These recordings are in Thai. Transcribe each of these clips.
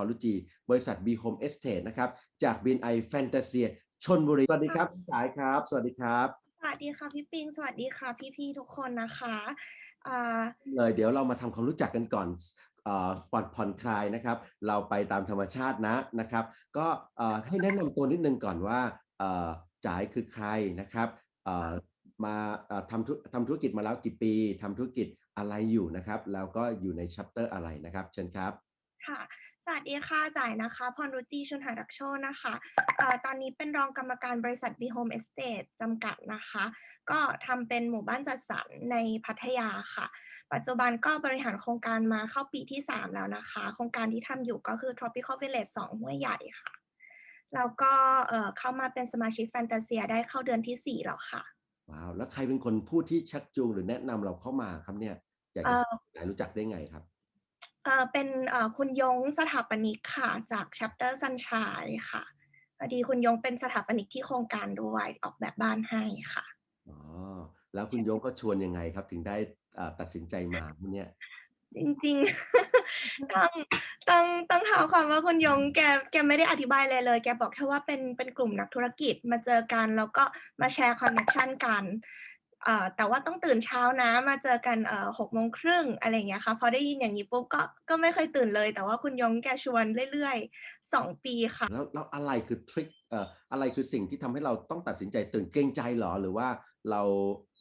ของคุณพอลุจีบริษัท B Home Estate นะครับ จาก BNI Fantasia ชนบุรี สวัสดีครับคุณสายครับ สวัสดีครับ สวัสดีค่ะพี่ปิง สวัสดีค่ะพี่ๆทุกคนนะคะอ่าเลยเดี๋ยวเรามาทำความรู้จักกันก่อนเอ่อผ่อนผ่อนคลายนะครับ เราไปตามธรรมชาตินะนะครับ ก็เอ่อให้แนะนำตัวนิดนึงก่อนว่าเอ่อจ๋ายคือใครนะครับเอ่อมาเอ่อทำธุทำธุรกิจมาแล้วกี่ปีทำธุรกิจอะไรอยู่นะครับ แล้วก็อยู่ในชัปเตอร์อะไรนะครับ เชิญครับ ค่ะส วัสดีค่ะจ่ายนะคะ พรรุจีชุนหารักโชคนะคะเอ่อตอนนี้เป็นรองกรรมการบริษัท B Home Estate จำกัดนะคะ ก็ทำเป็นหมู่บ้านจัดสรรในพัทยาค่ะ ปัจจุบันก็บริหารโครงการมาเข้าปีที่ 3 แล้วนะคะ โครงการที่ทำอยู่ก็คือ Tropical Village 2ห้วยใหญ่ค่ะ แล้วก็เอ่อเข้ามาเป็นสมาชิกแฟนตาเซียได้เข้าเดือนที่ 4 แล้วค่ะ ว้าว แล้วใครเป็นคนพูดที่ชักจูงหรือแนะนำเราเข้ามาครับเนี่ย อยากจะเอ่ออยากรู้จักได้ไงครับ เอ่อเป็นเอ่อคุณยงสถาปนิกค่ะ จาก Chapter Sunshine ค่ะพอดีคุณยงเป็นสถาปนิกที่โครงการด้วยออกแบบบ้านให้ค่ะอ๋อแล้วคุณยงก็ชวนยังไงครับ ถึงได้เอ่อตัดสินใจมาเนี่ยจริงๆ ต้องต้องต้องเท้าความว่าคุณยงแกแกไม่ได้อธิบายเลยเลย แกบอกแค่ว่าเป็นเป็นกลุ่มนักธุรกิจมาเจอกัน แล้วก็มาแชร์คอนเนคชันกันเอ่อ แต่ว่าต้องตื่นเช้านะมาเจอกันเอ่อหกโมงครึ่งอะไรอย่างเงี้ยค่ะพอได้ยินอย่างนี้ปุ๊บก็ก็ไม่เคยตื่นเลย แต่ว่าคุณยงแกชวนเรื่อยๆสองปีค่ะ แล้วแล้วอะไรคือทริคเอ่ออะไรคือสิ่งที่ทำให้เราต้องตัดสินใจตื่นเกรงใจเหรอหรือว่าเรา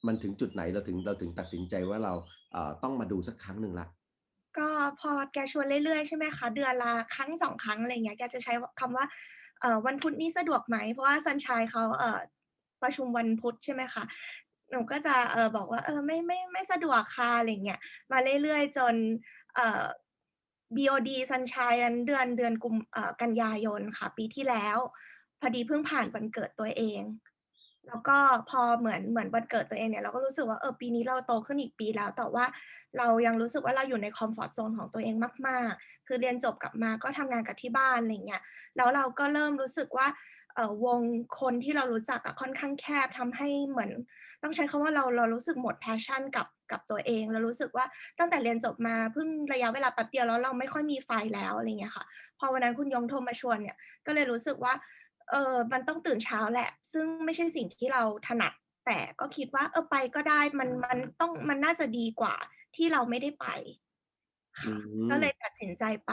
มันถึงจุดไหนเราถึงเราถึงตัดสินใจว่าเราเอ่อต้องมาดูสักครั้งหนึ่งละก็พอแกชวนเรื่อยๆใช่ไหมคะเดือนละครั้งสองครั้งอะไรเงี้ยแกจะใช้คำว่าเอ่อวันพุธนี้สะดวกไหมเพราะว่าซันชัยเขาเอ่อประชุมวันพุธใช่ไหมคะ หนูก็จะเออบอกว่าเออไม่ไม่ไม่สะดวกค่ะอะไรเงี้ยมาเรื่อยๆจนเอ่อ BOD ซันชัยนั้นเดือนเดือนกุมเออกันยายนค่ะ ปีที่แล้ว พอดีเพิ่งผ่านวันเกิดตัวเอง แล้วก็พอเหมือนเหมือนวันเกิดตัวเองเนี่ยเราก็รู้สึกว่าเออปีนี้เราโตขึ้นอีกปีแล้ว แต่ว่าเรายังรู้สึกว่าเราอยู่ในคอมฟอร์ z โซนของตัวเองมาก ๆ คือเรียนจบกลับมาก็ทำงานกับที่บ้านอะไรเงี้ยแล้วเราก็เริ่มรู้สึกว่าเออวงคนที่เรารู้จักอะค่อนข้างแคบทำให้เหมือน ต้องใช้คำว่าเราเรารู้สึกหมดแพชชั่นกับกับตัวเองเรารู้สึกว่าตั้งแต่เรียนจบมาเพิ่งระยะเวลาแป๊บเดียวแล้วเราไม่ค่อยมีไฟแล้วอะไรเงี้ยค่ะ พอวันนั้นคุณยงโทรมาชวนเนี่ยก็เลยรู้สึกว่าเออมันต้องตื่นเช้าแหละ ซึ่งไม่ใช่สิ่งที่เราถนัด แต่ก็คิดว่า เออไปก็ได้มันมันต้องมันน่าจะดีกว่าที่เราไม่ได้ไปอืค่ะมก็เลยตัดสินใจไป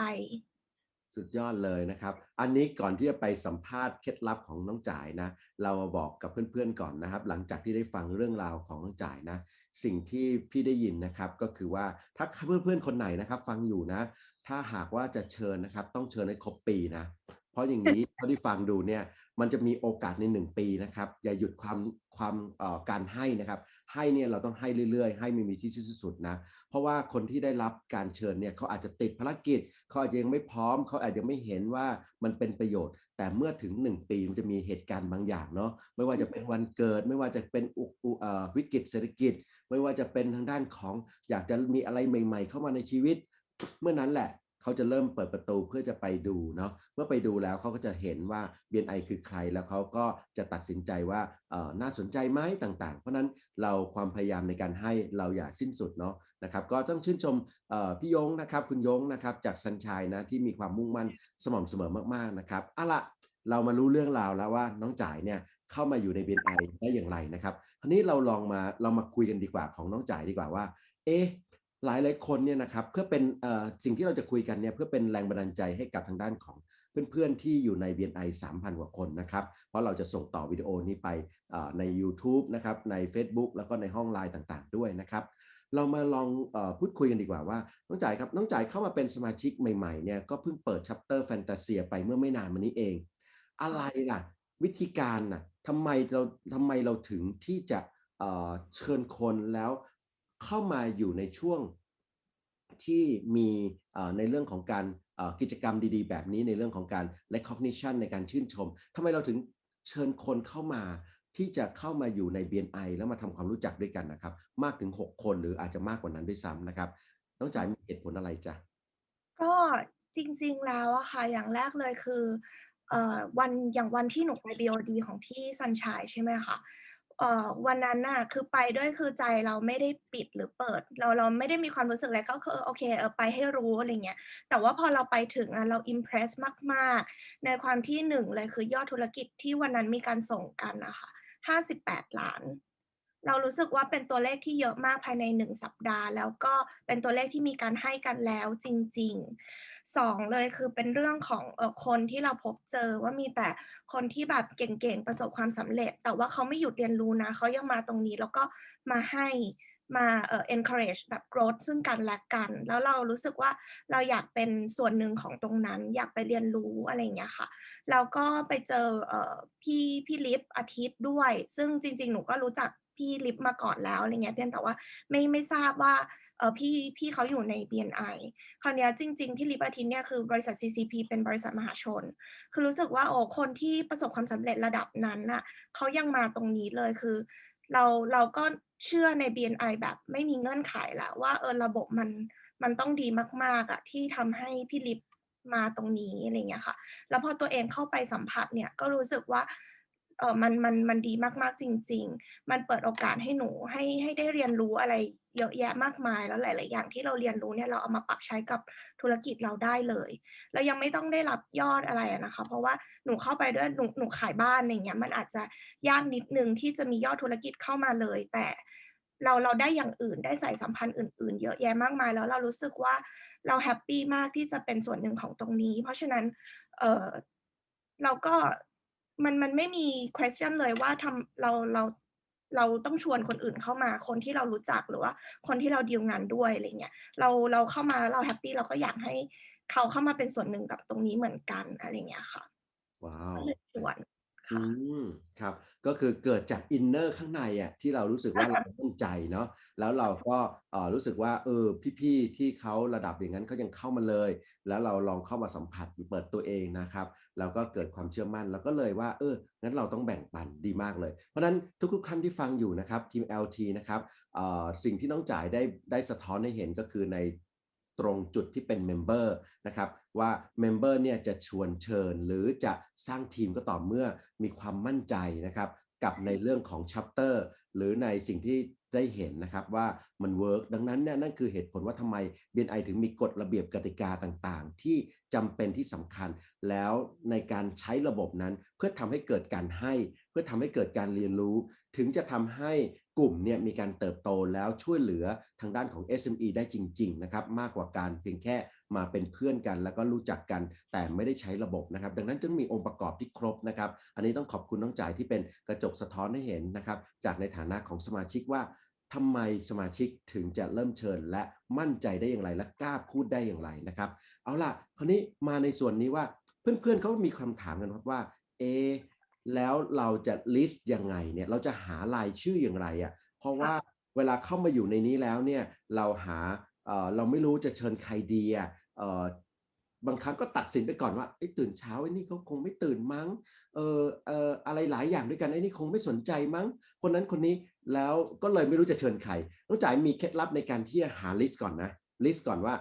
สุดยอดเลยนะครับ อันนี้ก่อนที่จะไปสัมภาษณ์เคล็ดลับของน้องจ่ายนะ เราาบอกกับเพื่อนๆก่อนนะครับ หลังจากที่ได้ฟังเรื่องราวของน้องจ่ายนะ สิ่งที่พี่ได้ยินนะครับก็คือว่าถ้าเพื่อนๆคนไหนนะครับ ฟังอยู่นะ ถ้าหากว่าจะเชิญนะครับ ต้องเชิญให้ครบปีนะ ราะอย่างนี้เท่าที่ฟังดูเนี่ยมันจะมีโอกาสในหนึ่งปีนะครับอย่าหยุดความความเอ่อการให้นะครับ ให้เนี่ยเราต้องให้เรื่อยๆ ให้ไม่มีที่สิ้นสุดนะเพราะว่าคนที่ได้รับการเชิญเนี่ยเขาอาจจะติดภารกิจเขาอาจจะยังไม่พร้อมเขาอาจจะไม่เห็นว่ามันเป็นประโยชน์ แต่เมื่อถึง 1 ปีมันจะมีเหตุการณ์บางอย่างเนาะไม่ว่าจะเป็นวันเกิด ไม่ว่าจะเป็นอุอุเอ่อวิกฤตเศรษฐกิจ ไม่ว่าจะเป็นทางด้านของอยากจะมีอะไรใหม่ ๆ เข้ามาในชีวิต เมื่อนั้นแหละ เขาจะเริ่มเปิดประตูเพื่อจะไปดูเนาะเมื่อไปดูแล้วเขาก็จะเห็นว่า BNI คือใครแล้วเขาก็จะตัดสินใจว่าน่าสนใจไหมต่างๆ เพราะนั้นเราความพยายามในการให้เราอย่าสิ้นสุดเนาะนะครับก็ต้องชื่นชมพี่ยงนะครับคุณยงนะครับจากสัญชัยนะที่มีความมุ่งมั่นสม่ำเสมอมากๆนะครับเอาละเรามารู้เรื่องราวแล้วว่าน้องจ่ายเนี่ยเข้ามาอยู่ใน BNI ได้อย่างไรนะครับคราวนี้เราลองมาเรามาคุยกันดีกว่าของน้องจ่ายดีกว่าว่า เอ๊ะ หลายหลายคนเนี่ยนะครับเพื่อเป็นสิ่งที่เราจะคุยกันเนี่ยเพื่อเป็นแรงบันดาลใจให้กับทางด้านของเพื่อนๆที่อยู่ใน BNI 3,000 กว่าคนนะครับ เพราะเราจะส่งต่อวิดีโอนี้ไปใน YouTube นะครับใน Facebook แล้วก็ในห้องไลน์ต่างๆ ด้วยนะครับ เรามาลองอพูดคุยกันดีกว่าว่า น้องจ่ายครับ น้องจ่ายเข้ามาเป็นสมาชิกใหม่ๆเนี่ยก็เพิ่งเปิดชัปเตอร์แฟนตาเซียไปเมื่อไม่นานมานี้เอง อะไรล่ะ วิธีการน่ะทำไมเราทำไมเราถึงที่จะเชิญคนแล้ว เข้ามาอยู่ในช่วงที่มีในเรื่องของการกิจกรรมดีๆ แบบนี้ในเรื่องของการ recognition ในการชื่นชมทำไมเราถึงเชิญคนเข้ามาที่จะเข้ามาอยู่ใน BNI แล้วมาทำความรู้จักด้วยกันนะครับ มากถึง 6 คนหรืออาจจะมากกว่านั้นด้วยซ้ำนะครับน้องจ๋ายมีเหตุผลอะไรจ๊ะก็จริงๆแล้วอะค่ะอย่างแรกเลยคืออวันอย่างวันที่หนูไป BOD ของที่ซันชัยใช่ไหมคะ เอ่อวันนั้นน่ะคือไปด้วยคือใจเราไม่ได้ปิดหรือเปิด เราเราไม่ได้มีความรู้สึกอะไรก็คือโอเคเออไปให้รู้อะไรเงี้ยแต่ว่าพอเราไปถึงอะเรา impress มากๆ ในความที่1เลยคือยอดธุรกิจที่วันนั้นมีการส่งกันน่ะค่ะ58,000,000เรารู้สึกว่าเป็นตัวเลขที่เยอะมากภายใน1สัปดาห์ แล้วก็เป็นตัวเลขที่มีการให้กันแล้วจริง ๆ 2เลยคือเป็นเรื่องของคนที่เราพบเจอว่ามีแต่คนที่แบบเก่งๆประสบความสำเร็จ แต่ว่าเขาไม่หยุดเรียนรู้นะเขายังมาตรงนี้แล้วก็มาให้มาเอ่อ encourage แบบ growth ซึ่งกันและกัน แล้วเรารู้สึกว่าเราอยากเป็นส่วนหนึ่งของตรงนั้น อยากไปเรียนรู้อะไรอย่างเงี้ยค่ะแล้วก็ไปเจอเอ่อพี่พี่ลิฟอาทิตย์ด้วย ซึ่งจริง ๆ หนูก็รู้จักพี่ลิฟมาก่อนแล้วอะไรเงี้ยเพียงแต่ว่าไม่ไม่ทราบว่า เออพี่พี่เขาอยู่ใน BNI คราวเนี้ยจริงๆพี่ลิฟอาทิตย์เนี่ยคือบริษัท CCP เป็นบริษัทมหาชน คือรู้สึกว่าโอ้คนที่ประสบความสำเร็จระดับนั้นน่ะเขายังมาตรงนี้เลยคือ เราเราก็เชื่อใน BNI แบบไม่มีเงื่อนไขแล้วว่าเออระบบมันมันต้องดีมากๆอะที่ทำให้พี่ลิฟมาตรงนี้อะไรเงี้ยค่ะ แล้วพอตัวเองเข้าไปสัมผัสเนี่ยก็รู้สึกว่าเออมันมันมันดีมากๆจริง ๆ มันเปิดโอกาสให้หนูให้ให้ได้เรียนรู้อะไร เยอะแยะมากมายแล้วหลาย ๆ อย่างที่เราเรียนรู้เนี่ยเราเอามาปรับใช้กับธุรกิจเราได้เลย เรายังไม่ต้องได้รับยอดอะไรนะคะ เพราะว่าหนูเข้าไปด้วยหนูหนูขายบ้านไรเงี้ยมันอาจจะยากนิดนึงที่จะมียอดธุรกิจเข้ามาเลย แต่เราเราได้อย่างอื่นได้สายสัมพันธ์อื่น ๆ เยอะแยะมากมาย แล้วเรารู้สึกว่าเราแฮปปี้มากที่จะเป็นส่วนหนึ่งของตรงนี้ เพราะฉะนั้นเออเราก็มันมันไม่มี question เลยว่าทำเราเรา เราต้องชวนคนอื่นเข้ามาคนที่เรารู้จักหรือว่า คนที่เราดีลงานด้วยอะไรเงี้ยเราเราเข้ามาแล้วเราแฮปปีเราก็อยากให้เขาเข้ามาเป็นส่วนหนึ่งกับตรงนี้เหมือนกันอะไรเงี้ยค่ะว้าก็วเลยชวน อคื่ะมครับ ก็คือเกิดจากอินเนอร์ข้างในอะที่เรารู้สึกว่าเรามั่นใจเนาะแล้วเราก็เอ่อรู้สึกว่าเออพี่ๆที่เขาระดับอย่างงั้นเขายังเข้ามาเลย แล้วเราลองเข้ามาสัมผัสเปิดตัวเองนะครับแล้วก็เกิดความเชื่อมั่นเราก็เลยว่า เอองั้นเราต้องแบ่งปันดีมากเลย เพราะฉะนั้นทุกๆท่านที่ฟังอยู่นะครับทีม LT นะครับเอ่อสิ่งที่น้องจ่ายได้ได้สะท้อนให้เห็นก็คือใน ตรงจุดที่เป็นเมมเบอร์นะครับว่าเมมเบอร์เนี่ยจะชวนเชิญหรือจะสร้างทีมก็ต่อเมื่อมีความมั่นใจนะครับกับในเรื่องของชัปเตอร์หรือในสิ่งที่ได้เห็นนะครับว่ามันเวิร์กดังนั้นเนี่ยนั่นคือเหตุผลว่าทำไม BNI ถึงมีกฎระเบียบกติกาต่างๆ ที่จำเป็นที่สำคัญ แล้วในการใช้ระบบนั้นเพื่อทำให้เกิดการให้ เพื่อทำให้เกิดการเรียนรู้ ถึงจะทำให้ กลุ่มเนี่ยมีการเติบโตแล้วช่วยเหลือทางด้านของ SME ได้จริงๆนะครับมากกว่าการเพียงแค่มาเป็นเพื่อนกัน แล้วก็รู้จักกันแต่ไม่ได้ใช้ระบบนะครับ ดังนั้นจึงมีองค์ประกอบที่ครบนะครับ อันนี้ต้องขอบคุณน้องจ่ายที่เป็นกระจกสะท้อนให้เห็นนะครับจากในฐานะของสมาชิกว่าทำไมสมาชิกถึงจะเริ่มเชิญ และมั่นใจได้อย่างไร และกล้าพูดได้อย่างไรนะครับ เอาล่ะ คราวนี้มาในส่วนนี้ว่าเพื่อนๆเขามีคำถามกันว่าเอ แล้วเราจะลิสต์ยังไงเนี่ยเราจะหารายชื่ออย่างไรอะเพราะว่าเวลาเข้ามาอยู่ในนี้แล้วเนี่ยเราหาเอ่อเราไม่รู้จะเชิญใครดีอะเอ่อบางครั้งก็ตัดสินไปก่อนว่าเอ๊ะตื่นเช้าไอ้นี่เขาคงไม่ตื่นมั้งเอ่อเอ่ออะไรหลายอย่างด้วยกันไอ้นี่คงไม่สนใจมั้ง คนนั้นคนนี้แล้วก็เลยไม่รู้จะเชิญใครน้องจ่ายมีเคล็ดลับในการที่จะหาลิสต์ก่อนนะลิสต์ก่อนว่า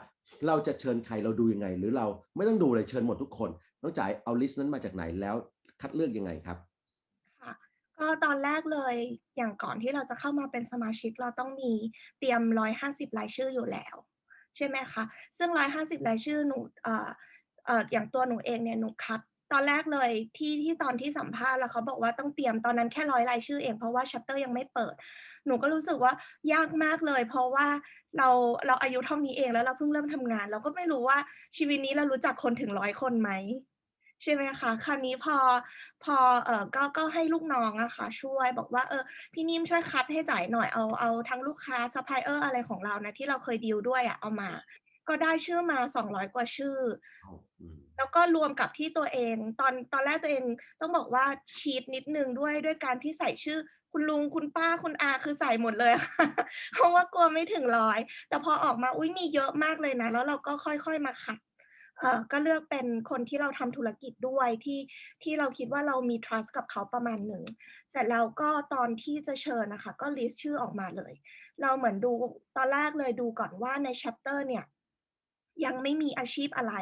เราจะเชิญใครเราดูยังไง หรือเราไม่ต้องดูเลยเชิญหมดทุกคนน้องจ่ายเอาลิสต์นั้นมาจากไหนแล้ว คัดเลือกยังไงครับ?ค่ะก็ตอนแรกเลยอย่างก่อนที่เราจะเข้ามาเป็นสมาชิกเราต้องมีเตรียม 150 รายชื่ออยู่แล้ว ใช่ไหมคะ ซึ่ง 150 รายชื่อหนูเอ่อเอ่ออย่างตัวหนูเองเนี่ยหนูคัดตอนแรกเลยที่ที่ตอนที่สัมภาษณ์แล้วเขาบอกว่าต้องเตรียมตอนนั้นแค่100รายชื่อเองเพราะว่า Chapter ยังไม่เปิด หนูก็รู้สึกว่ายากมากเลย เพราะว่าเราเราอายุเท่านี้เองแล้วเราเพิ่งเริ่มทำงาน เราก็ไม่รู้ว่าชีวิตนี้เรารู้จักคนถึง100คนไหม ใช่ไหมคะคราวนี้พอพอเอ่อก็ก็ให้ลูกน้องอะค่ะ ช่วยบอกว่า"เออพี่นิ่มช่วยคัดให้จ๋ายหน่อยเอาเอาทั้งลูกค้าซัปพลายเออร์อะไรของเรานะที่เราเคยดีลด้วยอะเอามา"ก็ได้ชื่อมา 200 กว่าชื่ออ้าวอืมแล้วก็รวมกับที่ตัวเองตอนตอนแรกตัวเองต้องบอกว่าชีตนิดหนึ่งด้วยด้วยการที่ใส่ชื่อคุณลุงคุณป้าคุณอาคือใส่หมดเลย เพราะว่ากลัวไม่ถึง100แต่พอออกมาอุ๊ยมีเยอะมากเลยนะ แล้วเราก็ค่อยๆมาคัดเอ่อ ก็เลือกเป็นคนที่เราทำธุรกิจด้วยที่ที่เราคิดว่าเรามีทรัสต์กับเขาประมาณหนึ่งเสร็จแล้วก็ตอนที่จะเชิญนะคะ ก็ลิสต์ชื่อออกมาเลย เราเหมือนดูตอนแรกเลยดูก่อนว่าใน Chapter เนี่ยยังไม่มีอาชีพอะไร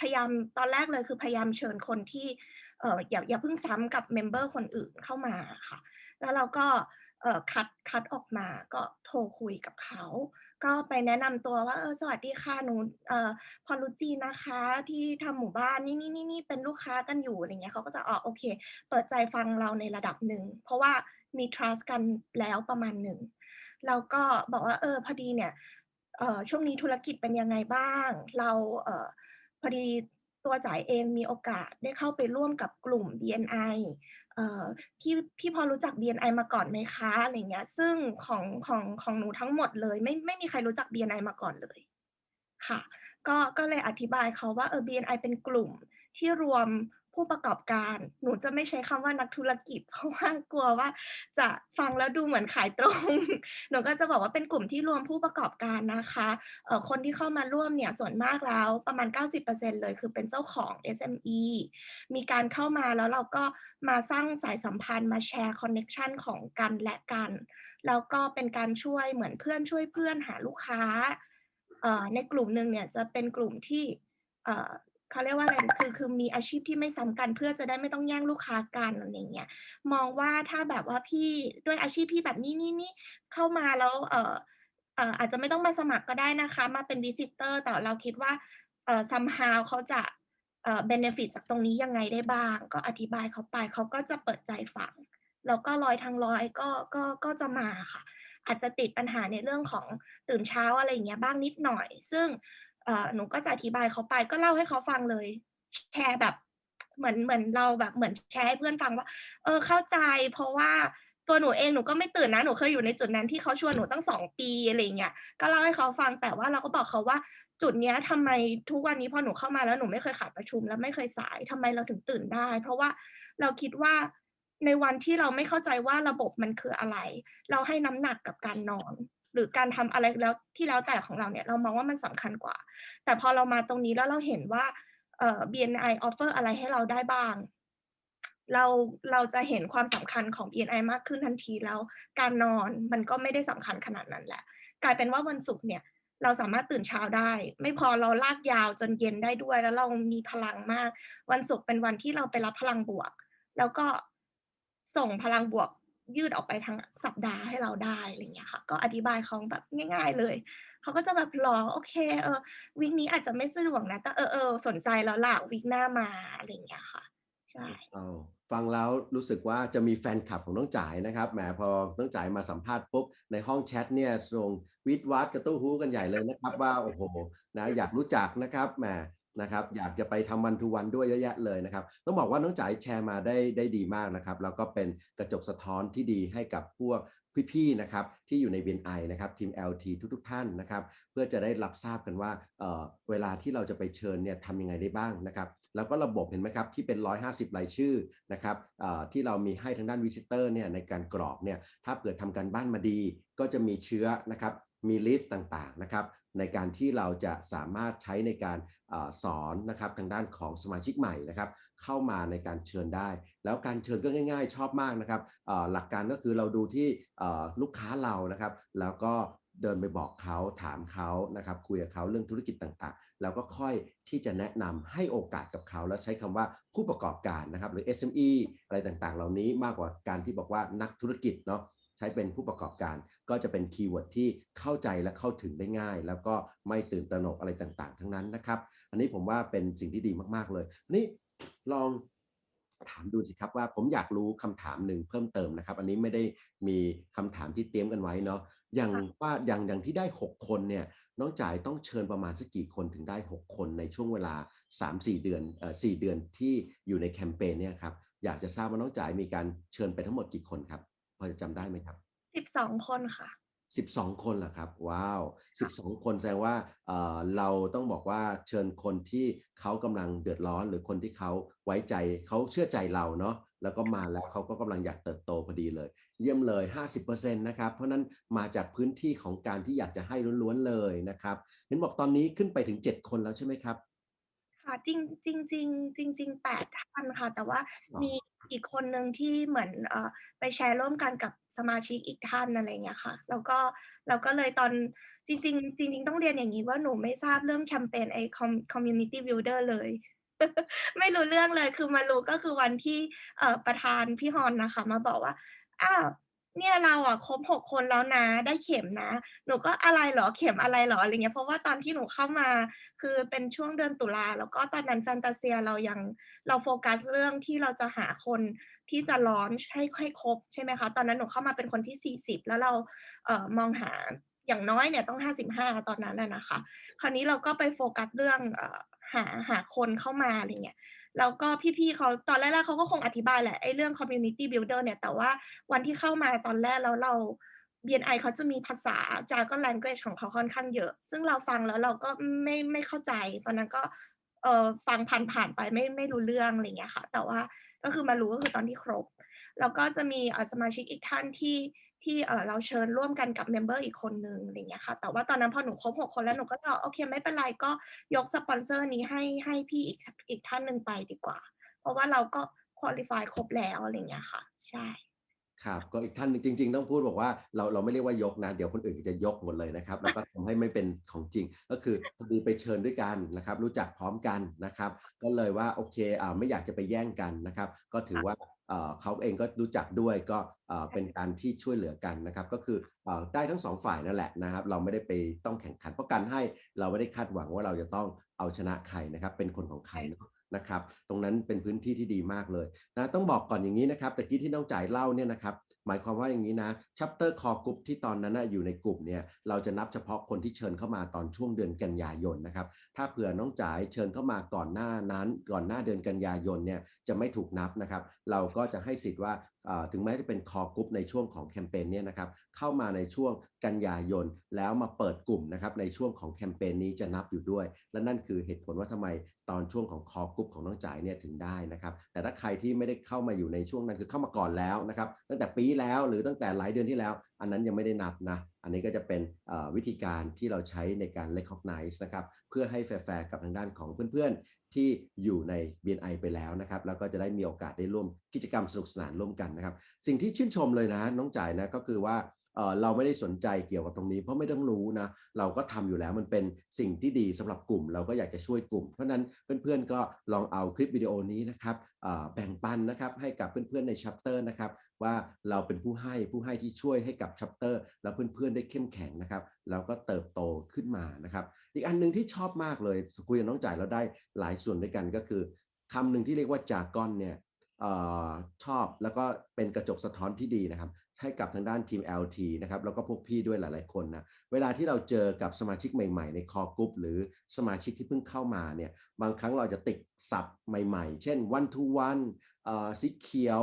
พยายามตอนแรกเลยคือพยายามเชิญคนที่เอ่ออย่าอย่าเพิ่งซ้ำกับเมมเบอร์คนอื่นเข้ามาค่ะ แล้วเราก็เอ่อคัดคัดออกมาก็โทรคุยกับเขา ก็ไปแนะนำตัวว่าเออสวัสดีค่ะหนูเอ่อพอรุจีนะคะ ที่ทำหมู่บ้านนี่นี่นี่นี่เป็นลูกค้ากันอยู่อะไรเงี้ยเขาก็จะอ๋อโอเค เปิดใจฟังเราในระดับหนึ่งเพราะว่ามี trust กันแล้วประมาณหนึ่งเราก็บอกว่าเออพอดีเนี่ยเอ่อช่วงนี้ธุรกิจเป็นยังไงบ้าง เราเอ่อพอดี ตัวจ่ายเองมีโอกาสได้เข้าไปร่วมกับกลุ่ม BNI เอ่อพี่พี่พอรู้จัก BNI มาก่อนไหมคะอะไรเงี้ย ซึ่งของของของหนูทั้งหมดเลย ไม่ไม่มีใครรู้จัก BNI มาก่อนเลยค่ะ ก็ก็เลยอธิบายเขาว่าเออ BNI เป็นกลุ่มที่รวม ผู้ประกอบการ หนูจะไม่ใช้คำว่านักธุรกิจ เพราะว่ากลัวว่าจะฟังแล้วดูเหมือนขายตรง หนูก็จะบอกว่าเป็นกลุ่มที่รวมผู้ประกอบการนะคะเคนที่เข้ามาร่วมเนี่ยส่วนมากแล้วประมาณ 90%เลยคือเป็นเจ้าของ SME มีการเข้ามาแล้วเราก็มาสร้างสายสัมพันธ์มาแชร์คอนเน็กชันของกันและกัน แล้วก็เป็นการช่วยเหมือนเพื่อนช่วยเพื่อนหาลูกค้าในกลุ่มหนึ่งเนี่ยจะเป็นกลุ่มที่ เขาเรียกว่าอะไรคือคือมีอาชีพที่ไม่ซ้ำกัน เพื่อจะได้ไม่ต้องแย่งลูกค้ากันอะไรเงี้ยมองว่าถ้าแบบว่าพี่ด้วยอาชีพพี่แบบนี้นี่นี่เข้ามาแล้วเออเอออาจจะไม่ต้องมาสมัครก็ได้นะคะ มาเป็น visitor แต่เราคิดว่าเออ somehow เขาจะเอ่อ benefit จากตรงนี้ยังไงได้บ้าง ก็อธิบายเขาไปเขาก็จะเปิดใจฟังแล้วก็ร้อยทั้งร้อยก็ก็ก็จะมาค่ะ อาจจะติดปัญหาในเรื่องของตื่นเช้าอะไรอย่างเงี้ยบ้างนิดหน่อย ซึ่ง หนูก็จะอธิบายเขาไปก็เล่าให้เขาฟังเลย แชร์แบบเหมือนเหมือนเราแบบเหมือนแชร์ให้เพื่อนฟังว่า เออเข้าใจ เพราะว่าตัวหนูเองหนูก็ไม่ตื่นนะหนูเคยอยู่ในจุดนั้นที่เขาชวนหนูตั้งสองปีอะไรเงี้ยก็เล่าให้เขาฟังแต่ว่าเราก็บอกเขาว่าจุดเนี้ยทำไมทุกวันนี้พอหนูเข้ามาแล้วหนูไม่เคยขาดประชุม และไม่เคยสายทำไมเราถึงตื่นได้ เพราะว่าเราคิดว่าในวันที่เราไม่เข้าใจว่าระบบมันคืออะไร เราให้น้ำหนักกับการนอน หรือการทำอะไรแล้วที่แล้วแต่ของเราเนี่ยเรามองว่ามันสำคัญกว่า แต่พอเรามาตรงนี้แล้วเราเห็นว่าเอ่อ BNI offer อะไรให้เราได้บ้าง เราเราจะเห็นความสำคัญของ BNI มากขึ้นทันทีแล้ว การนอนมันก็ไม่ได้สำคัญขนาดนั้นแหละ กลายเป็นว่าวันศุกร์เนี่ยเราสามารถตื่นเช้าได้ ไม่พอเราลากยาวจนเย็นได้ด้วย แล้วเรามีพลังมาก วันศุกร์เป็นวันที่เราไปรับพลังบวก แล้วก็ส่งพลังบวก ยืดออกไปทั้งสัปดาห์ให้เราได้อะไรเงี้ยค่ะ ก็อธิบายเขาแบบง่าย ๆ เลยเขาก็จะแบบรอโอเคเออวีคนี้อาจจะไม่สะดวกนะแต่เออเออสนใจแล้วล่ะวีคหน้ามาอะไรเงี้ยค่ะใช่ฟังแล้วรู้สึกว่าจะมีแฟนคลับของน้องจ๋ายนะครับแหมพอน้องจ๋ายมาสัมภาษณ์ปุ๊บในห้องแชทเนี่ยส่งวิดวัดกระตู้ฮู้กันใหญ่เลยนะครับ ว่าโอ้โหนะอยากรู้จักนะครับแหม นะครับอยากจะไปทำวันทุวันด้วยเยอะแยะเลยนะครับ ต้องบอกว่าน้องจ๋ายแชร์มาได้ได้ดีมากนะครับ แล้วก็เป็นกระจกสะท้อนที่ดีให้กับพวกพี่ๆนะครับที่อยู่ใน BNI นะครับทีม LT ทุกๆ ท่านนะครับ เพื่อจะได้รับทราบกันว่าเเวลาที่เราจะไปเชิญเนี่ยทำยังไงได้บ้างนะครับแล้วก็ระบบเห็นไหมครับที่เป็น 150 รายชื่อนะครับที่เรามีให้ทางด้านวิสิเตอร์เนี่ยในการกรอกเนี่ยถ้าเกิดทำการบ้านมาดี ก็จะมีเชื้อนะครับมีลิสต์ต่างๆนะครับ ในการที่เราจะสามารถใช้ในการอสอนนะครับทางด้านของสมาชิกใหม่นะครับ เข้ามาในการเชิญได้ แล้วการเชิญก็ง่าย ๆ ชอบมากนะครับหลักการก็คือเราดูที่ลูกค้าเรานะครับ แล้วก็เดินไปบอกเขาถามเขานะครับ คุยกับเขาเรื่องธุรกิจต่างๆ แล้วก็ค่อยที่จะแนะนำให้โอกาสกับเขา แล้วใช้คำว่าผู้ประกอบการนะครับ หรือ SME อะไรต่างๆ เหล่านี้มากกว่าการที่บอกว่านักธุรกิจเนาะ ช้เป็นผู้ประกอบการ ก็จะเป็นคีย์เวิร์ดที่เข้าใจและเข้าถึงได้ง่าย แล้วก็ไม่ตื่นตระหนกอะไรต่างๆ ทั้งนั้นนะครับ อันนี้ผมว่าเป็นสิ่งที่ดีมากๆเลยนี่ลองถามดูสิครับว่าผมอยากรู้คำถามหนึ่งเพิ่มเติมนะครับ อันนี้ไม่ได้มีคำถามที่เตรียมกันไว้เนาะอย่างค่ะว่าอย่างอย่างที่ได้ 6 คนเนี่ยน้องจ่ายต้องเชิญประมาณสักกี่คนถึงได้ 6 คนในช่วงเวลา 3-4 เดือนเอ่อ4เดือนที่อยู่ในแคมเปญเนี่ยครับอยากจะทราบว่าน้องจ่ายมีการเชิญไปทั้งหมดกี่คนครับพ อจะจำได้ไหมครับ12คนค่ะ12คนเหรอครับ ว้าว12คนแสดงว่าเอ่อเราต้องบอกว่าเชิญคนที่เขากำลังเดือดร้อน หรือคนที่เขาไว้ใจเขาเชื่อใจเราเนาะแล้วก็มาแล้วเขาก็กำลังอยากเติบโตพอดีเลย เยี่ยมเลย 50%นะครับ เพราะฉะนั้นมาจากพื้นที่ของการที่อยากจะให้ล้วนๆเลยนะครับเห็นบอกตอนนี้ขึ้นไปถึง 7 คนแล้วใช่ไหมครับ ค่ะจริงจริงจริงจริงจริงๆแปดท่านค่ะ แต่ว่าอ๋อมี อีกคนหนึ่งที่เหมือนอไปแชร์ร่วมกันกับสมาชิกอีกท่านอะไรเงี้ยค่ะ แล้วก็เราก็เลยตอนจริง ๆ จริง ๆ ต้องเรียนอย่างนี้ว่าหนูไม่ทราบเรื่องแคมเปญไอ้ Com- community builder เลย ไม่รู้เรื่องเลยคือมารู้ก็คือวันที่ประธานพี่ฮอนนะคะ มาบอกว่าอ้าว เนี่ยเราอะครบ6คนแล้วนะได้เข็มนะ หนูก็อะไรเหรอเข็มอะไรเหรออะไรเงี้ยเพราะว่าตอนที่หนูเข้ามาคือเป็นช่วงเดือนตุลาแล้วก็ตอนนั้น Fantasia เรายังเราโฟกัสเรื่องที่เราจะหาคนที่จะ launch ให้ให้ครบใช่ไหมคะตอนนั้นหนูเข้ามาเป็นคนที่ 40 แล้วเราเอ่อมองหาอย่างน้อยเนี่ยต้อง 55 ตอนนั้นอะนะคะ คราวนี้เราก็ไปโฟกัสเรื่องเอ่อหาหาคนเข้ามาอะไรเงี้ย แล้วก็พี่ๆเขาตอนแรกๆเขาก็คงอธิบายแหละไอ้เรื่อง community builder เนี่ย แต่ว่าวันที่เข้ามาตอนแรกแล้วเรา BNI เขาจะมีภาษา jargon language ของเขาค่อนข้างเยอะ ซึ่งเราฟังแล้วเราก็ไม่ไม่เข้าใจ ตอนนั้นก็เอ่อฟังผ่านๆไปไม่ไม่รู้เรื่องอะไรเงี้ยค่ะ แต่ว่าก็คือมารู้ก็คือตอนที่ครบ แล้วก็จะมีสมาชิกอีกท่านที่ ที่เอ่อเราเชิญร่วมกันกับเมมเบอร์อีกคนหนึ่งอะไรเงี้ยค่ะ แต่ว่าตอนนั้นพอหนูครบ6คนแล้วหนูก็เลยโอเคไม่เป็นไรก็ยกสปอนเซอร์นี้ให้ให้พี่อีกทอีกท่านหนึ่งไปดีกว่า เพราะว่าเราก็ควอลิฟายครบแล้วอะไรเงี้ยค่ะ ใช่ครับก็อีกท่านหนึ่งจริง ๆ ต้องพูดบอกว่าเราเราไม่เรียกว่ายกนะ เดี๋ยวคนอื่นจะยกหมดเลยนะครับ แล้วก็ทำให้ไม่เป็นของจริง ก็คือพอดีไปเชิญด้วยกันนะครับ รู้จักพร้อมกันนะครับ ก็เลยว่าโอเคอ่าไม่อยากจะไปแย่งกันนะครับ ก็ถือว่า เอ่อเขาเองก็รู้จักด้วยก็เอ่อเป็นการที่ช่วยเหลือกันนะครับ ก็คือเอ่อได้ทั้ง2ฝ่ายนั่นแหละนะครับ เราไม่ได้ไปต้องแข่งขันเพราะการให้เราไม่ได้คาดหวังว่าเราจะต้องเอาชนะใครนะครับ เป็นคนของใครเนาะนะครับ ตรงนั้นเป็นพื้นที่ที่ดีมากเลยนะต้องบอกก่อนอย่างงี้นะครับตะกี้ที่น้องจ่ายเล่าเนี่ยนะครับ หมายความว่าอย่างนี้นะชัปเปอร์คอร์กลุบที่ตอนนั้นนะอยู่ในกลุ่มเนี่ยเราจะนับเฉพาะคนที่เชิญเข้ามาตอนช่วงเดือนกันยายนนะครับถ้าเผื่อน้องจ๋ายเชิญเข้ามาก่อนหน้านั้น ก่อนหน้าเดือนกันยายนเนี่ยจะไม่ถูกนับนะครับ เราก็จะให้สิทธิ์ว่า ถึงแม้จะเป็นคอกรุ๊ปในช่วงของแคมเปญเนี่ยนะครับเข้ามาในช่วงกันยายนแล้วมาเปิดกลุ่มนะครับในช่วงของแคมเปญนี้จะนับอยู่ด้วย และนั่นคือเหตุผลว่าทำไมตอนช่วงของคอกรุ๊ปของน้องจ่ายเนี่ยถึงได้นะครับแต่ถ้าใครที่ไม่ได้เข้ามาอยู่ในช่วงนั้นคือเข้ามาก่อนแล้วนะครับตั้งแต่ปีแล้วหรือตั้งแต่หลายเดือนที่แล้ว อันนั้นยังไม่ได้นับนะ อันนี้ก็จะเป็นวิธีการที่เราใช้ในการ recognize นะครับเพื่อให้แฟร์กับทางด้านของเพื่อนๆ ที่อยู่ใน BNI ไปแล้วนะครับแล้วก็จะได้มีโอกาสได้ร่วมกิจกรรมสนุกสนานร่วมกันนะครับ สิ่งที่ชื่นชมเลยนะน้องจ่ายนะก็คือว่า เราไม่ได้สนใจเกี่ยวกับตรงนี้ เพราะไม่ต้องรู้นะเราก็ทำอยู่แล้วมันเป็นสิ่งที่ดีสำหรับกลุ่ม เราก็อยากจะช่วยกลุ่ม เพราะนั้นเพื่อนๆก็ลองเอาคลิปวิดีโอนี้นะครับแบ่งปันนะครับให้กับเพื่อนๆใน Chapter นะครับว่าเราเป็นผู้ให้ผู้ให้ที่ช่วยให้กับ Chapter แล้วเพื่อนๆได้เข้มแข็งนะครับแล้วก็เติบโตขึ้นมานะครับ อีกอันหนึ่งที่ชอบมากเลยคุยกับน้องจ่ายแล้วได้หลายส่วนด้วยกันก็คือคำหนึ่งที่เรียกว่า jargon เนี่ย ชอบแล้วก็เป็นกระจกสะท้อนที่ดีนะครับ ให้กับทางด้านทีม LT นะครับแล้วก็พวกพี่ด้วยหลาย ๆ คนนะเวลาที่เราเจอกับสมาชิกใหม่ ๆ ใน Core Group หรือสมาชิกที่เพิ่งเข้ามาเนี่ยบางครั้งเราจะติดศัพท์ใหม่ ๆ เช่น one to one เอ่อสีเขียว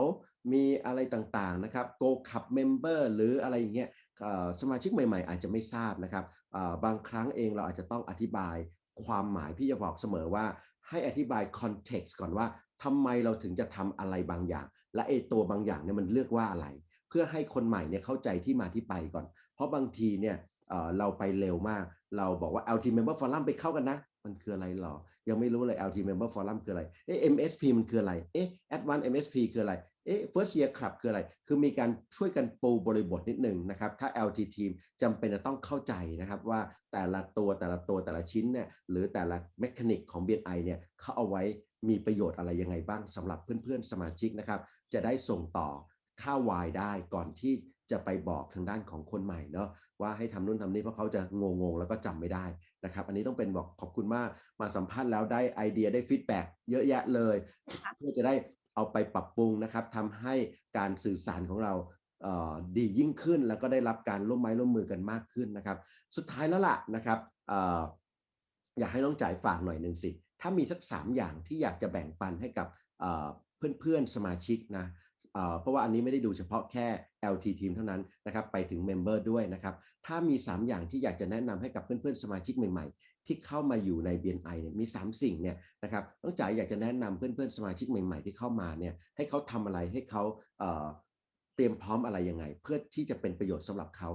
มีอะไรต่าง ๆ นะครับ Go Club Member หรืออะไรอย่างเงี้ยสมาชิกใหม่ ๆ อาจจะไม่ทราบนะครับบางครั้งเองเราอาจจะต้องอธิบายความหมายพี่จะบอกเสมอว่า ให้อธิบายคอนเท็กซ์ก่อนว่าทำไมเราถึงจะทำอะไรบางอย่าง และไอ้ตัวบางอย่างเนี่ยมันเลือกว่าอะไร เพื่อให้คนใหม่เนี่ยเข้าใจที่มาที่ไปก่อน เพราะบางทีเนี่ยเราไปเร็วมาก เราบอกว่า LT Member Forum ไปเข้ากันนะ มันคืออะไรหรอ?ยังไม่รู้เลย LT Member Forum คืออะไร?เอ๊ะ MSP มันคืออะไร?เอ๊ะ Advanced MSP คืออะไร? เอ๊ะ First Year Club คืออะไร?คือมีการช่วยกันปูบริบทนิดหนึ่งนะครับ ถ้า LT Team จำเป็นจะต้องเข้าใจนะครับว่าแต่ละตัวแต่ละตัวแต่ละชิ้นเนี่ยหรือแต่ละ mechanic ของ BNI เนี่ยเขาเอาไว้มีประโยชน์อะไรยังไงบ้างสำหรับเพื่อนๆ สมาชิกนะครับ จะได้ส่งต่อค่า Why ได้ก่อนที่จะไปบอกทางด้านของคนใหม่เนาะว่าให้ทำนู่นทำนี่เพราะเขาจะงงๆแล้วก็จำไม่ได้นะครับ อันนี้ต้องเป็นบอกขอบคุณมากมาสัมภาษณ์แล้วได้ไอเดียได้ฟีดแบ็กเยอะแยะเลย เพื่อจะได้ เอาไปปรับปรุงนะครับทำให้การสื่อสารของเราดียิ่งขึ้น แล้วก็ได้รับการร่วมไม้ร่วมมือกันมากขึ้นนะครับ สุดท้ายแล้วล่ะนะครับอยากให้น้องจ่ายฝากหน่อยหนึ่งสิ ถ้ามีสัก 3 อย่างที่อยากจะแบ่งปันให้กับเอ่อเพื่อนๆสมาชิกนะเพราะว่าอันนี้ไม่ได้ดูเฉพาะแค่ LT Team เท่านั้นนะครับ ไปถึงเมมเบอร์ด้วยนะครับ ถ้ามี 3 อย่างที่อยากจะแนะนำให้กับเพื่อนๆสมาชิกใหม่ๆ ที่เข้ามาอยู่ใน BNI เนี่ยมี 3 สิ่งเนี่ยนะครับน้องจ๋ายอยากจะแนะนำเพื่อนๆสมาชิกใหม่ๆ ที่เข้ามาเนี่ยให้เขาทำอะไรให้เขาเตรียมพร้อมอะไรยังไง เพื่อที่จะเป็นประโยชน์สำหรับเขา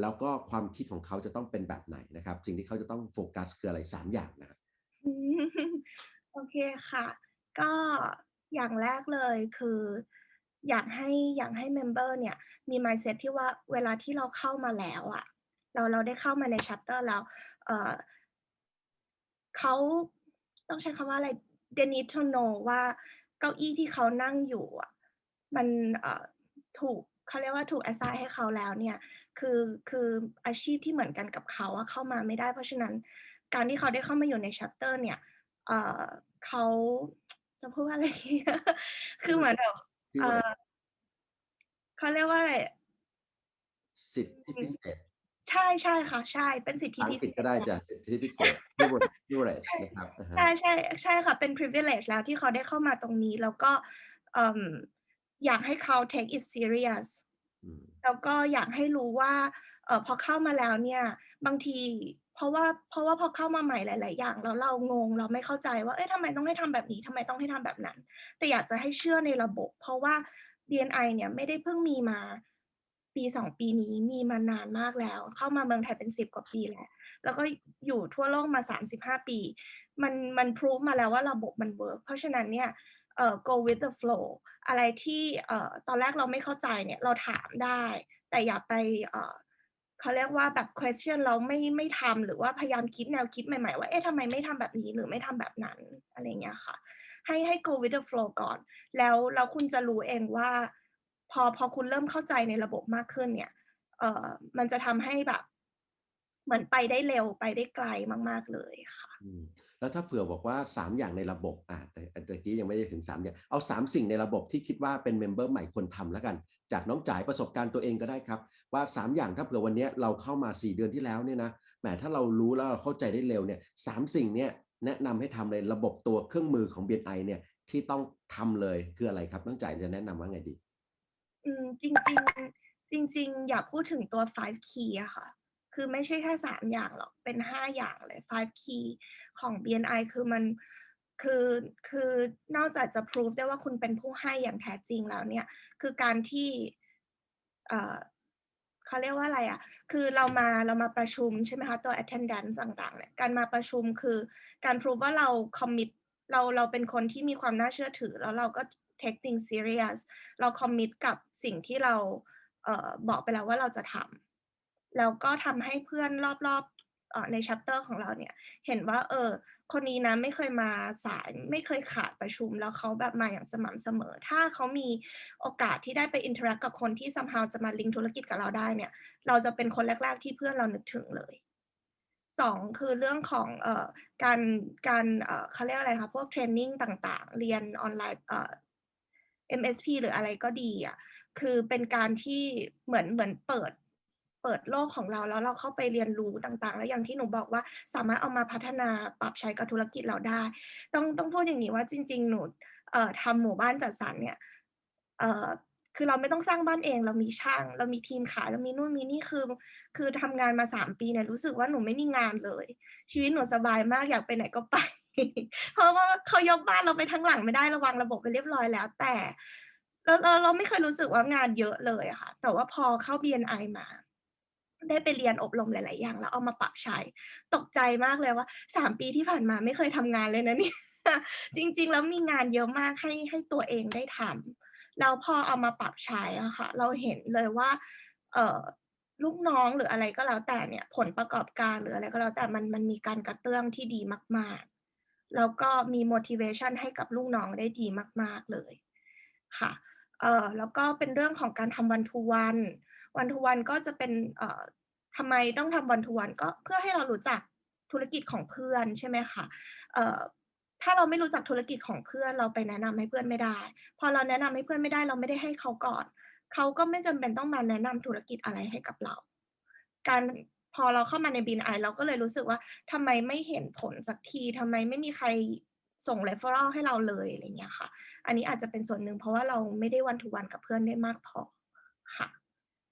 แล้วก็ความคิดของเขาจะต้องเป็นแบบไหนนะครับสิ่งที่เขาจะต้องโฟกัสคืออะไร 3 อย่างนะครับ?โอเคค่ะ ก็อย่างแรกเลยคือ อยากให้อยากให้เมมเบอร์เนี่ยมี mindset ที่ว่าเวลาที่เราเข้ามาแล้วอะเราเราได้เข้ามาใน Chapter แล้วเอ่อ เขาต้องใช้คำว่าอะไร they need to know ว่าเก้าอี้ที่เขานั่งอยู่อะมันเอ่อถูกเขาเรียกว่าถูก assign ให้เขาแล้วเนี่ย คือคืออาชีพที่เหมือนกันกับเขาอะเข้ามาไม่ได้ เพราะฉะนั้นการที่เขาได้เข้ามาอยู่ใน Chapter เนี่ยเอ่อเขาจะพูดว่าอะไรดีคือเหมือนแบบพี่เอ่ว่าอเขาเรียกว่าอะไรสิทธิพิเศษ ใช่ใช่ค่ะ ใช่เป็นสิทธิภาษาพิอังเศกฤษษก็ได้แล้วจ้ะสิทธิพิเศษ privilege privilege ใช่นะครับอะฮะใช่ใช่ใช่ค่ะ เป็น privilege แล้วที่เขาได้เข้ามาตรงนี้ แล้วก็เอ่ออยากให้เขา take it serious อืมแล้วก็อยากให้รู้ว่าเอ่อพอเข้ามาแล้วเนี่ย บางทีเพราะว่าเพราะว่าพอเข้ามาใหม่หลาย ๆ อย่างแล้วเรางงเราไม่เข้าใจว่าเอ๊ะทำไมต้องให้ทำแบบนี้ทำไมต้องให้ทำแบบนั้น แต่อยากจะให้เชื่อในระบบ เพราะว่า BNI เนี่ยไม่ได้เพิ่งมีมา ปี2ปีนี้มีมานานมากแล้ว เข้ามาเมืองไทยเป็น10กว่าปีแล้ว แล้วก็อยู่ทั่วโลกมา35ปี มันมันพรูฟมาแล้วว่าระบบมันเวิร์กเพราะฉะนั้นเนี่ยเอ่อ go with the flow อะไรที่เอ่อตอนแรกเราไม่เข้าใจเนี่ยเราถามได้ แต่อย่าไปเอ่อเขาเรียกว่าแบบ question แล้วไม่ไม่ทำหรือว่าพยายามคิดแนวคิดใหม่ๆ ว่าเอ๊ะทำไมไม่ทำแบบนี้หรือไม่ทำแบบนั้นอะไรเงี้ยค่ะ ให้ให้ go with the flow ก่อน แล้วแล้วคุณจะรู้เองว่า พอพอคุณเริ่มเข้าใจในระบบมากขึ้นเนี่ย เอ่อมันจะทำให้แบบเหมือนไปได้เร็วไปได้ไกลมาก ๆ เลยค่ะแล้วถ้าเผื่อบอกว่า 3 อย่างในระบบอ่าแต่ต่ตะกี้ยังไม่ได้ถึง 3 อย่าง เอา 3 สิ่งในระบบที่คิดว่าเป็นเมมเบอร์ใหม่ควรทำแล้วกัน จากน้องจ๋ายประสบการณ์ตัวเองก็ได้ครับ ว่า 3 อย่างถ้าเผื่อวันนี้เราเข้ามา 4 เดือนที่แล้วเนี่ยนะแหมถ้าเรารู้แล้วเราเข้าใจได้เร็วเนี่ย3สิ่งเนี้ยแนะนำให้ทำเลยระบบตัวเครื่องมือของ BNI เนี่ยที่ต้องทำเลยคืออะไรครับน้องจ๋ายจะแนะนำว่าไงดี? อืมจริงๆจริง ๆ อยากพูดถึงตัว5 Key อะค่ะ คือไม่ใช่แค่3อย่างหรอก เป็น5อย่างเลย5 Key ของ BNI คือมันคือคือนอกจากจะพรูฟได้ว่าคุณเป็นผู้ให้อย่างแท้จริงแล้วเนี่ย คือการที่เอ่อเขาเรียกว่าอะไรอะคือเรามาเรามาประชุมใช่ไหมคะตัว attendance ต่างๆเนี่ย การมาประชุมคือการพรูฟว่าเรา commit เราเราเป็นคนที่มีความน่าเชื่อถือ แล้วเราก็ take things serious เรา commit กับสิ่งที่เราเออบอกไปแล้วว่าเราจะทำแล้วก็ทำให้เพื่อนรอบๆใน Chapter ของเราเนี่ย เห็นว่า เออ คนนี้นะไม่เคยมาสายไม่เคยขาดประชุม แล้วเขาแบบมาอย่างสม่ำเสมอ ถ้าเขามีโอกาสที่ได้ไป interact กับคนที่ somehow จะมาลิงก์ธุรกิจกับเราได้เนี่ย เราจะเป็นคนแรก ๆ ที่เพื่อนเรานึกถึงเลย2คือเรื่องของเอ่อการการเอ่อเขาเรียกอะไรคะพวกเทรนนิ่งต่างๆ เรียนออนไลน์เอ่อ MSP หรืออะไรก็ดีอะคือเป็นการที่เหมือนเหมือนเปิดเปิดโลกของเราแล้วเราเข้าไปเรียนรู้ต่างๆ แล้วอย่างที่หนูบอกว่าสามารถเอามาพัฒนาปรับใช้กับธุรกิจเราได้ ต้องต้องพูดอย่างงี้ว่าจริง ๆ หนูเอ่อทำหมู่บ้านจัดสรรเนี่ยเอ่อคือเราไม่ต้องสร้างบ้านเองเรามีช่าง เรามีทีมขายเรามีนู่นมีนี่คือ คือทำงานมา3ปีเนี่ยรู้สึกว่าหนูไม่มีงานเลย ชีวิตหนูสบายมากอยากไปไหนก็ไป เพราะว่าเขายกบ้านเราไปทั้งหลังไม่ได้ราวางระบบไปเรียบร้อยแล้ว แต่เราเราเราไม่เคยรู้สึกว่างานเยอะเลยค่ะ แต่ว่าพอเข้า BNI มา ได้ไปเรียนอบรมหลาย ๆ อย่าง แล้วเอามาปรับใช้ ตกใจมากเลยว่า3ปีที่ผ่านมาไม่เคยทำงานเลยนะเนี่ยจริง ๆ แล้วมีงานเยอะมากให้ให้ตัวเองได้ทำแล้วพอเอามาปรับใช้อะค่ะ เราเห็นเลยว่า เออลูกน้องหรืออะไรก็แล้วแต่เนี่ย ผลประกอบการหรืออะไรก็แล้วแต่มันมันมีการกระเตื้องที่ดีมาก ๆ แล้วก็มี motivation ให้กับลูกน้องได้ดีมาก ๆ เลยค่ะเอ่อแล้วก็เป็นเรื่องของการทำ one to one one to one ก็จะเป็นเอ่อทำไมต้องทำ one to one ก็เพื่อให้เรารู้จักธุรกิจของเพื่อนใช่ไหมคะเอ่อถ้าเราไม่รู้จักธุรกิจของเพื่อนเราไปแนะนำให้เพื่อนไม่ได้ พอเราแนะนำให้เพื่อนไม่ได้เราไม่ได้ให้เขาก่อน เขาก็ไม่จำเป็นต้องมาแนะนำธุรกิจอะไรให้กับเรา การ พอเราเข้ามาใน BNI เราก็เลยรู้สึกว่าทำไมไม่เห็นผลสักทีทำไมไม่มีใครส่ง referral ให้เราเลยอะไรอย่างเงี้ยค่ะ อันนี้อาจจะเป็นส่วนหนึ่งเพราะว่าเราไม่ได้ one to one กับเพื่อนได้มากพอค่ะ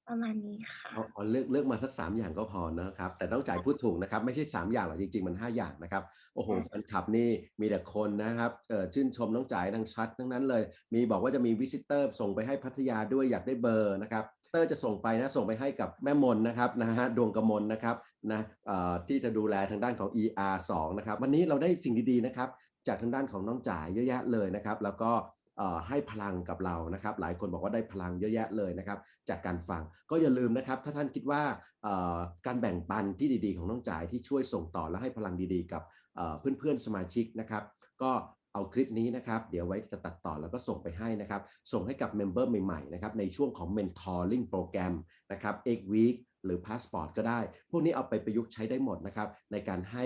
ประมาณนี้ค่ะอ๋ออ๋อเลือกเลือกมาสัก3อย่างก็พอนะครับ แต่น้องจ๋ายพูดถูกนะครับ ไม่ใช่3อย่างหรอกจริง ๆ มัน5อย่างนะครับ โอ้โฮค่ะแฟนคลับนี่มีแต่คนนะครับเอ่อชื่นชมน้องจ๋ายดังชัดทั้งนั้นเลย มีบอกว่าจะมี visitor ส่งไปให้พัทยาด้วยอยากได้เบอร์นะครับเตอร์จะส่งไปนะส่งไปให้กับแม่มนนะครับนะครับดวงกมลนะครับนะเอ่อที่จะดูแลทางด้านของ ER2 นะครับวันนี้เราได้สิ่งดีๆนะครับจากทางด้านของน้องจ๋ายเยอะแยะเลยนะครับ แล้วก็เอ่อให้พลังกับเรานะครับ หลายคนบอกว่าได้พลังเยอะแยะเลยนะครับ จากการฟังก็อย่าลืมนะครับ ถ้าท่านคิดว่าเอ่อการแบ่งปันที่ดีๆ ของน้องจ๋ายที่ช่วยส่งต่อและให้พลังดีๆ กับเอ่อเพื่อนๆสมาชิกนะครับ ก็ เอาคลิปนี้นะครับ เดี๋ยวไว้จะตัดต่อแล้วก็ส่งไปให้นะครับ ส่งให้กับเมมเบอร์ใหม่ๆนะครับในช่วงของ Mentoring โปรแกรมนะครับ X Week หรือ Passport ก็ได้ พวกนี้เอาไปประยุกต์ใช้ได้หมดนะครับ ในการให้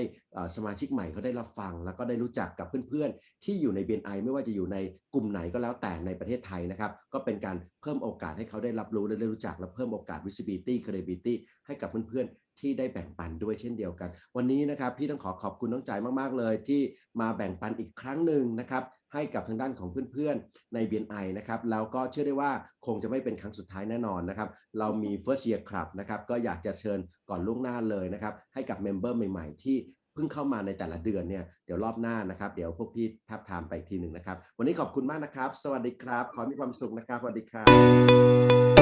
สมาชิกใหม่เขาได้รับฟัง แล้วก็ได้รู้จักกับเพื่อนๆ ที่อยู่ใน BNI ไม่ว่าจะอยู่ในกลุ่มไหนก็แล้วแต่ในประเทศไทยนะครับ ก็เป็นการเพิ่มโอกาสให้เขาได้รับรู้และได้รู้จักและเพิ่มโอกาส visibility credibility ให้กับเพื่อนๆ ที่ได้แบ่งปันด้วยเช่นเดียวกัน วันนี้นะครับพี่ต้องขอขอบคุณน้องจ่ายมากๆเลย ที่มาแบ่งปันอีกครั้งหนึ่งนะครับให้กับทางด้านของเพื่อนๆ ใน BNI นะครับแล้วก็เชื่อได้ว่าคงจะไม่เป็นครั้งสุดท้ายแน่นอนนะครับ เรามี First Year Club นะครับก็อยากจะเชิญก่อนล่วงหน้าเลยนะครับ ให้กับเมมเบอร์ใหม่ๆ ที่เพิ่งเข้ามาในแต่ละเดือนเนี่ยเดี๋ยวรอบหน้านะครับ เดี๋ยวพวกพี่ทับทามไปทีหนึ่งนะครับ วันนี้ขอบคุณมากนะครับ สวัสดีครับ ขอให้มีความสุขนะครับ สวัสดีครับ